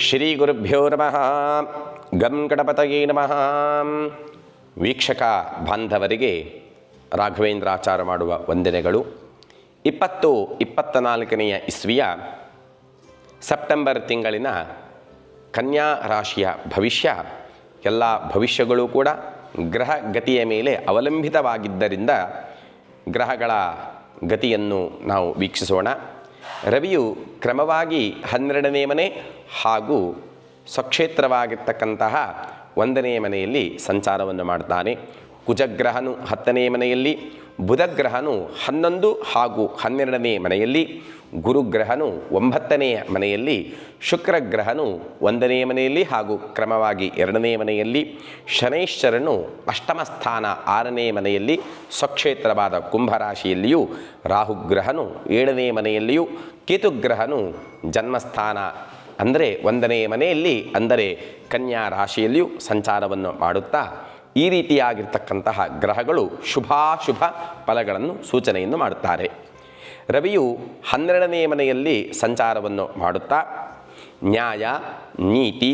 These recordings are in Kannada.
ಶ್ರೀ ಗುರುಭ್ಯೋ ನಮಃ. ಗಂ ಗಣಪತಯೇ ನಮಃ. ವೀಕ್ಷಕ ಬಾಂಧವರಿಗೆ ರಾಘವೇಂದ್ರಾಚಾರ ಮಾಡುವ ವಂದನೆಗಳು. ಇಪ್ಪತ್ತು ಇಪ್ಪತ್ತ ನಾಲ್ಕನೆಯ ಇಸ್ವಿಯ ಸೆಪ್ಟೆಂಬರ್ ತಿಂಗಳಿನ ಕನ್ಯಾ ರಾಶಿಯ ಭವಿಷ್ಯ, ಎಲ್ಲ ಭವಿಷ್ಯಗಳು ಕೂಡ ಗ್ರಹ ಗತಿಯ ಮೇಲೆ ಅವಲಂಬಿತವಾಗಿದ್ದರಿಂದ ಗ್ರಹಗಳ ಗತಿಯನ್ನು ನಾವು ವೀಕ್ಷಿಸೋಣ. ರವಿಯು ಕ್ರಮವಾಗಿ ಹನ್ನೆರಡನೇ ಮನೆ ಹಾಗೂ ಸ್ವಕ್ಷೇತ್ರವಾಗಿರ್ತಕ್ಕಂತಹ ಒಂದನೇ ಮನೆಯಲ್ಲಿ ಸಂಚಾರವನ್ನು ಮಾಡ್ತಾನೆ. ಕುಜಗ್ರಹನು ಹತ್ತನೇ ಮನೆಯಲ್ಲಿ, ಬುಧಗ್ರಹನು ಹನ್ನೊಂದು ಹಾಗೂ ಹನ್ನೆರಡನೇ ಮನೆಯಲ್ಲಿ, ಗುರುಗ್ರಹನು ಒಂಬತ್ತನೆಯ ಮನೆಯಲ್ಲಿ, ಶುಕ್ರಗ್ರಹನು ಒಂದನೇ ಮನೆಯಲ್ಲಿ ಹಾಗೂ ಕ್ರಮವಾಗಿ ಎರಡನೇ ಮನೆಯಲ್ಲಿ ಶನೈಶ್ವರನು ಅಷ್ಟಮ ಸ್ಥಾನ ಆರನೇ ಮನೆಯಲ್ಲಿ, ಸ್ವಕ್ಷೇತ್ರವಾದ ಕುಂಭರಾಶಿಯಲ್ಲಿಯೂ, ರಾಹುಗ್ರಹನು ಏಳನೇ ಮನೆಯಲ್ಲಿಯೂ, ಕೇತುಗ್ರಹನು ಜನ್ಮಸ್ಥಾನ ಅಂದರೆ ಒಂದನೇ ಮನೆಯಲ್ಲಿ, ಅಂದರೆ ಕನ್ಯಾ ರಾಶಿಯಲ್ಲಿಯೂ ಸಂಚಾರವನ್ನು ಮಾಡುತ್ತಾ, ಈ ರೀತಿಯಾಗಿರ್ತಕ್ಕಂತಹ ಗ್ರಹಗಳು ಶುಭಾಶುಭ ಫಲಗಳನ್ನು ಸೂಚನೆಯನ್ನು ಮಾಡುತ್ತಾರೆ. ರವಿಯು ಹನ್ನೆರಡನೇ ಮನೆಯಲ್ಲಿ ಸಂಚಾರವನ್ನು ಮಾಡುತ್ತಾ, ನ್ಯಾಯ, ನೀತಿ,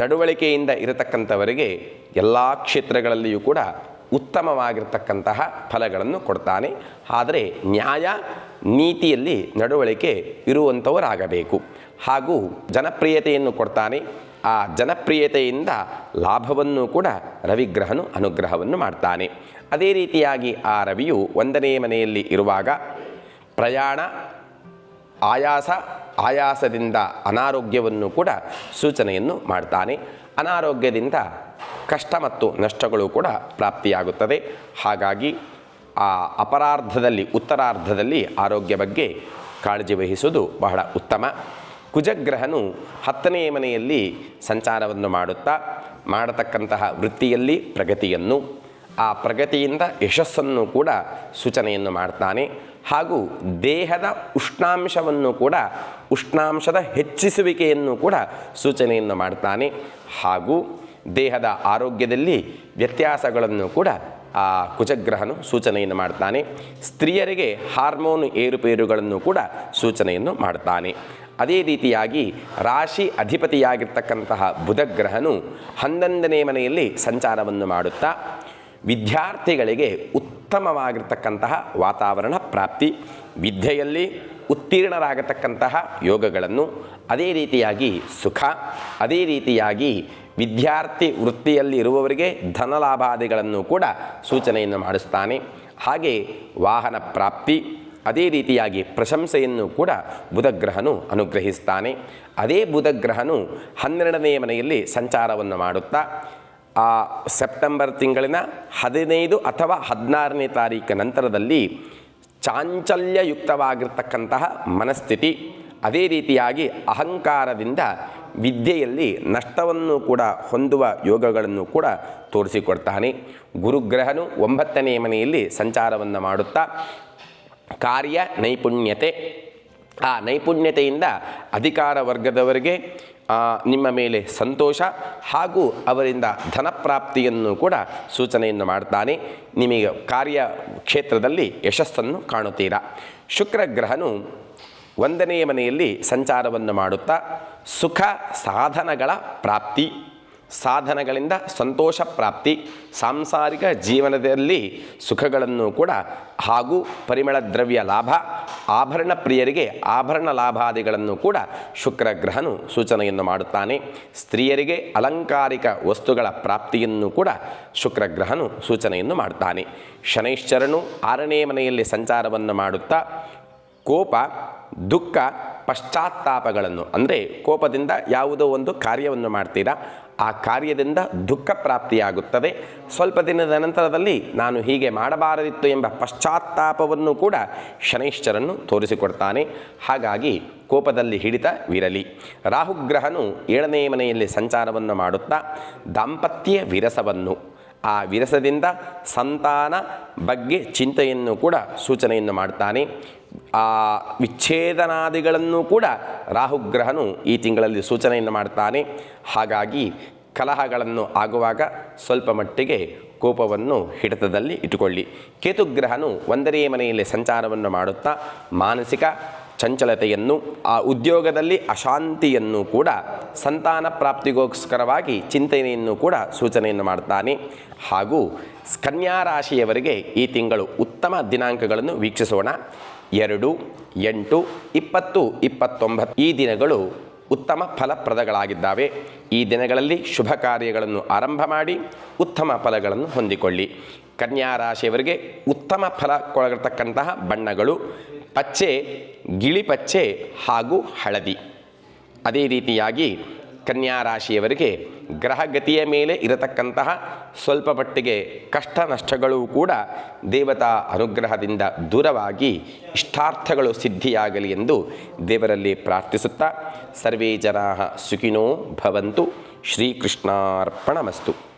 ನಡವಳಿಕೆಯಿಂದ ಇರತಕ್ಕಂಥವರಿಗೆ ಎಲ್ಲ ಕ್ಷೇತ್ರಗಳಲ್ಲಿಯೂ ಕೂಡ ಉತ್ತಮವಾಗಿರ್ತಕ್ಕಂತಹ ಫಲಗಳನ್ನು ಕೊಡ್ತಾನೆ. ಆದರೆ ನ್ಯಾಯ ನೀತಿಯಲ್ಲಿ ನಡವಳಿಕೆ ಇರುವಂಥವರಾಗಬೇಕು. ಹಾಗೂ ಜನಪ್ರಿಯತೆಯನ್ನು ಕೊಡ್ತಾನೆ. ಆ ಜನಪ್ರಿಯತೆಯಿಂದ ಲಾಭವನ್ನು ಕೂಡ ರವಿಗ್ರಹನು ಅನುಗ್ರಹವನ್ನು ಮಾಡ್ತಾನೆ. ಅದೇ ರೀತಿಯಾಗಿ ಆ ರವಿಯು ಒಂದನೇ ಮನೆಯಲ್ಲಿ ಇರುವಾಗ ಪ್ರಯಾಣ, ಆಯಾಸ, ಆಯಾಸದಿಂದ ಅನಾರೋಗ್ಯವನ್ನು ಕೂಡ ಸೂಚನೆಯನ್ನು ಮಾಡ್ತಾನೆ. ಅನಾರೋಗ್ಯದಿಂದ ಕಷ್ಟ ಮತ್ತು ನಷ್ಟಗಳು ಕೂಡ ಪ್ರಾಪ್ತಿಯಾಗುತ್ತದೆ. ಹಾಗಾಗಿ ಆ ಅಪರಾರ್ಧದಲ್ಲಿ, ಉತ್ತರಾರ್ಧದಲ್ಲಿ ಆರೋಗ್ಯ ಬಗ್ಗೆ ಕಾಳಜಿ ವಹಿಸುವುದು ಬಹಳ ಉತ್ತಮ. ಕುಜಗ್ರಹನು ಹತ್ತನೆಯ ಮನೆಯಲ್ಲಿ ಸಂಚಾರವನ್ನು ಮಾಡುತ್ತಾ, ಮಾಡತಕ್ಕಂತಹ ವೃತ್ತಿಯಲ್ಲಿ ಪ್ರಗತಿಯನ್ನು, ಆ ಪ್ರಗತಿಯಿಂದ ಯಶಸ್ಸನ್ನು ಕೂಡ ಸೂಚನೆಯನ್ನು ಮಾಡ್ತಾನೆ. ಹಾಗೂ ದೇಹದ ಉಷ್ಣಾಂಶವನ್ನು ಕೂಡ, ಉಷ್ಣಾಂಶದ ಹೆಚ್ಚಿಸುವಿಕೆಯನ್ನು ಕೂಡ ಸೂಚನೆಯನ್ನು ಮಾಡ್ತಾನೆ. ಹಾಗೂ ದೇಹದ ಆರೋಗ್ಯದಲ್ಲಿ ವ್ಯತ್ಯಾಸಗಳನ್ನು ಕೂಡ ಆ ಕುಜಗ್ರಹನು ಸೂಚನೆಯನ್ನು ಮಾಡ್ತಾನೆ. ಸ್ತ್ರೀಯರಿಗೆ ಹಾರ್ಮೋನ್ ಏರುಪೇರುಗಳನ್ನು ಕೂಡ ಸೂಚನೆಯನ್ನು ಮಾಡ್ತಾನೆ. ಅದೇ ರೀತಿಯಾಗಿ ರಾಶಿ ಅಧಿಪತಿಯಾಗಿರ್ತಕ್ಕಂತಹ ಬುಧಗ್ರಹನು ಹನ್ನೊಂದನೇ ಮನೆಯಲ್ಲಿ ಸಂಚಾರವನ್ನು ಮಾಡುತ್ತಾ, ವಿದ್ಯಾರ್ಥಿಗಳಿಗೆ ಉತ್ತಮವಾಗಿರ್ತಕ್ಕಂತಹ ವಾತಾವರಣ ಪ್ರಾಪ್ತಿ, ವಿದ್ಯೆಯಲ್ಲಿ ಉತ್ತೀರ್ಣರಾಗತಕ್ಕಂತಹ ಯೋಗಗಳನ್ನು ಅದೇ ರೀತಿಯಾಗಿ ಸುಖ, ಅದೇ ರೀತಿಯಾಗಿ ವಿದ್ಯಾರ್ಥಿ ವೃತ್ತಿಯಲ್ಲಿ ಇರುವವರಿಗೆ ಧನಲಾಭಾದಿಗಳನ್ನು ಕೂಡ ಸೂಚನೆಯನ್ನು ಮಾಡಿಸ್ತಾನೆ. ಹಾಗೆ ವಾಹನ ಪ್ರಾಪ್ತಿ, ಅದೇ ರೀತಿಯಾಗಿ ಪ್ರಶಂಸೆಯನ್ನು ಕೂಡ ಬುಧಗ್ರಹನು ಅನುಗ್ರಹಿಸ್ತಾನೆ. ಅದೇ ಬುಧಗ್ರಹನು ಹನ್ನೆರಡನೇ ಮನೆಯಲ್ಲಿ ಸಂಚಾರವನ್ನು ಮಾಡುತ್ತಾ ಆ ಸೆಪ್ಟೆಂಬರ್ ತಿಂಗಳಿನ ಹದಿನೈದು ಅಥವಾ ಹದಿನಾರನೇ ತಾರೀಕ ನಂತರದಲ್ಲಿ ಚಾಂಚಲ್ಯಯುಕ್ತವಾಗಿರ್ತಕ್ಕಂತಹ ಮನಸ್ಥಿತಿ ಅದೇ ರೀತಿಯಾಗಿ ಅಹಂಕಾರದಿಂದ ವಿದ್ಯೆಯಲ್ಲಿ ನಷ್ಟವನ್ನು ಕೂಡ ಹೊಂದುವ ಯೋಗಗಳನ್ನು ಕೂಡ ತೋರಿಸಿಕೊಡ್ತಾನೆ. ಗುರುಗ್ರಹನು ಒಂಬತ್ತನೇ ಮನೆಯಲ್ಲಿ ಸಂಚಾರವನ್ನು ಮಾಡುತ್ತಾ, ಕಾರ್ಯ ನೈಪುಣ್ಯತೆ. ಆ ನೈಪುಣ್ಯತೆಯಿಂದ ಅಧಿಕಾರ ವರ್ಗದವರಿಗೆ ನಿಮ್ಮ ಮೇಲೆ ಸಂತೋಷ ಹಾಗೂ ಅವರಿಂದ ಧನಪ್ರಾಪ್ತಿಯನ್ನು ಕೂಡ ಸೂಚನೆಯನ್ನು ಮಾಡ್ತಾನೆ. ನಿಮಗೆ ಕಾರ್ಯ ಕ್ಷೇತ್ರದಲ್ಲಿ ಯಶಸ್ಸನ್ನು ಕಾಣುತ್ತೀರಾ. ಶುಕ್ರಗ್ರಹನು ಒಂದನೆಯ ಮನೆಯಲ್ಲಿ ಸಂಚಾರವನ್ನು ಮಾಡುತ್ತಾ ಸುಖ ಸಾಧನಗಳ ಪ್ರಾಪ್ತಿ ಸಾಧನಗಳಿಂದ ಸಂತೋಷ ಪ್ರಾಪ್ತಿ, ಸಾಂಸಾರಿಕ ಜೀವನದಲ್ಲಿ ಸುಖಗಳನ್ನು ಕೂಡ ಹಾಗೂ ಪರಿಮಳ ದ್ರವ್ಯ ಲಾಭ, ಆಭರಣ ಪ್ರಿಯರಿಗೆ ಆಭರಣ ಲಾಭಾದಿಗಳನ್ನು ಕೂಡ ಶುಕ್ರಗ್ರಹನು ಸೂಚನೆಯನ್ನು ಮಾಡುತ್ತಾನೆ. ಸ್ತ್ರೀಯರಿಗೆ ಅಲಂಕಾರಿಕ ವಸ್ತುಗಳ ಪ್ರಾಪ್ತಿಯನ್ನು ಕೂಡ ಶುಕ್ರಗ್ರಹನು ಸೂಚನೆಯನ್ನು ಮಾಡುತ್ತಾನೆ. ಶನೈಶ್ಚರನು ಆರನೇ ಮನೆಯಲ್ಲಿ ಸಂಚಾರವನ್ನು ಮಾಡುತ್ತಾ, ಕೋಪ, ದುಃಖ, ಪಶ್ಚಾತ್ತಾಪಗಳನ್ನು, ಅಂದರೆ ಕೋಪದಿಂದ ಯಾವುದೋ ಒಂದು ಕಾರ್ಯವನ್ನು ಮಾಡ್ತೀರಾ? ಆ ಕಾರ್ಯದಿಂದ ದುಃಖ ಪ್ರಾಪ್ತಿಯಾಗುತ್ತದೆ. ಸ್ವಲ್ಪ ದಿನದ ನಂತರದಲ್ಲಿ ನಾನು ಹೀಗೆ ಮಾಡಬಾರದಿತ್ತು ಎಂಬ ಪಶ್ಚಾತ್ತಾಪವನ್ನು ಕೂಡ ಶನೈಶ್ಚರನ್ನು ತೋರಿಸಿಕೊಡ್ತಾನೆ. ಹಾಗಾಗಿ ಕೋಪದಲ್ಲಿ ಹಿಡಿತವಿರಲಿ ರಾಹುಗ್ರಹನು ಏಳನೇ ಮನೆಯಲ್ಲಿ ಸಂಚಾರವನ್ನು ಮಾಡುತ್ತಾ ದಾಂಪತ್ಯ ವಿರಸವನ್ನು ಆ ವಿರಸದಿಂದ ಸಂತಾನ ಬಗ್ಗೆ ಚಿಂತೆಯನ್ನು ಕೂಡ ಸೂಚನೆಯನ್ನು ಮಾಡ್ತಾನೆ. ಆ ವಿಚ್ಛೇದನಾದಿಗಳನ್ನು ಕೂಡ ರಾಹುಗ್ರಹನು ಈ ತಿಂಗಳಲ್ಲಿ ಸೂಚನೆಯನ್ನು ಮಾಡ್ತಾನೆ. ಹಾಗಾಗಿ ಕಲಹಗಳನ್ನು ಆಗುವಾಗ ಸ್ವಲ್ಪ ಮಟ್ಟಿಗೆ ಕೋಪವನ್ನು ಹಿಡಿತದಲ್ಲಿ ಇಟ್ಟುಕೊಳ್ಳಿ. ಕೇತುಗ್ರಹನು ಒಂದರೇ ಮನೆಯಲ್ಲಿ ಸಂಚಾರವನ್ನು ಮಾಡುತ್ತಾ ಮಾನಸಿಕ ಚಂಚಲತೆಯನ್ನು, ಆ ಉದ್ಯೋಗದಲ್ಲಿ ಅಶಾಂತಿಯನ್ನು ಕೂಡ ಸಂತಾನ ಪ್ರಾಪ್ತಿಗೋಸ್ಕರವಾಗಿ ಚಿಂತನೆಯನ್ನು ಕೂಡ ಸೂಚನೆಯನ್ನು ಮಾಡ್ತಾನೆ. ಹಾಗೂ ಕನ್ಯಾ ರಾಶಿಯವರಿಗೆ ಈ ತಿಂಗಳು ಉತ್ತಮ ದಿನಾಂಕಗಳನ್ನು ವೀಕ್ಷಿಸೋಣ. ಎರಡು, ಎಂಟು, ಇಪ್ಪತ್ತು, ಇಪ್ಪತ್ತೊಂಬತ್ತು ಈ ದಿನಗಳು ಉತ್ತಮ ಫಲಪ್ರದಗಳಾಗಿದ್ದಾವೆ. ಈ ದಿನಗಳಲ್ಲಿ ಶುಭ ಕಾರ್ಯಗಳನ್ನು ಆರಂಭ ಮಾಡಿ ಉತ್ತಮ ಫಲಗಳನ್ನು ಹೊಂದಿಕೊಳ್ಳಿ. ಕನ್ಯಾ ರಾಶಿಯವರಿಗೆ ಉತ್ತಮ ಫಲ ಕೊಡತಕ್ಕಂತಹ ಬಣ್ಣಗಳು ಪಚ್ಚೆ, ಗಿಳಿ ಪಚ್ಚೆ ಹಾಗೂ ಹಳದಿ. ಅದೇ ರೀತಿಯಾಗಿ ಕನ್ಯಾ ರಾಶಿಯವರಿಗೆ ಗ್ರಹಗತಿಯ ಮೇಲೆ ಇರತಕ್ಕಂತಹ ಸ್ವಲ್ಪ ಮಟ್ಟಿಗೆ ಕಷ್ಟ ನಷ್ಟಗಳು ಕೂಡ ದೇವತಾ ಅನುಗ್ರಹದಿಂದ ದೂರವಾಗಿ ಇಷ್ಟಾರ್ಥಗಳು ಸಿದ್ಧಿಯಾಗಲಿ ಎಂದು ದೇವರಲ್ಲಿ ಪ್ರಾರ್ಥಿಸುತ್ತಾ ಸರ್ವೇ ಜನಾ ಸುಖಿನೋ ಭವಂತು ಶ್ರೀಕೃಷ್ಣಾರ್ಪಣಮಸ್ತು.